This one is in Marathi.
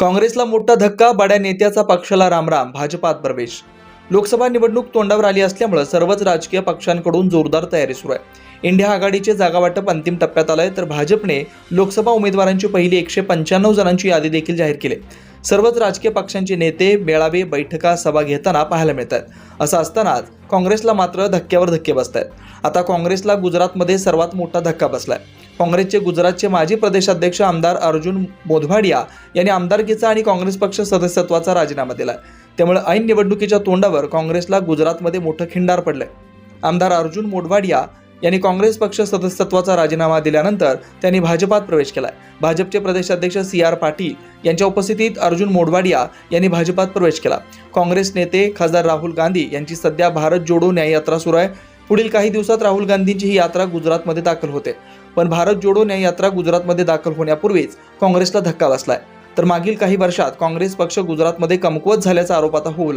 काँग्रेसला मोठा धक्का बड्या नेत्याचा पक्षाला रामराम भाजपात प्रवेश. लोकसभा निवडणूक तोंडावर आली असल्यामुळे सर्वच राजकीय पक्षांकडून जोरदार तयारी सुरू आहे. इंडिया आघाडीचे जागा वाटप अंतिम टप्प्यात आलंय तर भाजपने लोकसभा उमेदवारांची पहिली एकशे पंच्याण्णव जणांची यादी देखील जाहीर केली. सर्वच राजकीय पक्षांचे नेते मेळावे बैठका सभा घेताना पाहायला मिळत आहेत असं असतानाच काँग्रेसला मात्र धक्क्यावर धक्के बसत आहेत आता काँग्रेसला गुजरातमध्ये सर्वात मोठा धक्का बसलाय. काँग्रेसचे गुजरातचे माजी प्रदेशाध्यक्ष आमदार अर्जुन मोधवाडिया यांनी आमदारकीचा आणि काँग्रेस पक्ष सदस्यत्वाचा राजीनामा दिला त्यामुळे ऐन निवडणुकीच्या तोंडावर काँग्रेसला गुजरातमध्ये मोठं खिंडार पडलंय. आमदार अर्जुन मोढवाडिया यांनी काँग्रेस पक्ष सदस्यत्वाचा राजीनामा दिल्यानंतर त्यांनी भाजपात प्रवेश केलाय. भाजपचे प्रदेशाध्यक्ष सी आर पाटील यांच्या उपस्थितीत अर्जुन मोढवाडिया यांनी भाजपात प्रवेश केला. काँग्रेस नेते खासदार राहुल गांधी यांची सध्या भारत जोडो न्याय यात्रा सुरू आहे. पुढील काही दिवसात राहुल गांधींची ही यात्रा गुजरातमध्ये दाखल होते. पण भारत जोडो न्याय यात्रा गुजरातमध्ये दाखल होण्यापूर्वीच काँग्रेसला धक्का बसलाय. तर मागील काही वर्षात काँग्रेस पक्ष गुजरातमध्ये कमकुवत झाल्याचा आरोप आता होऊ लागला.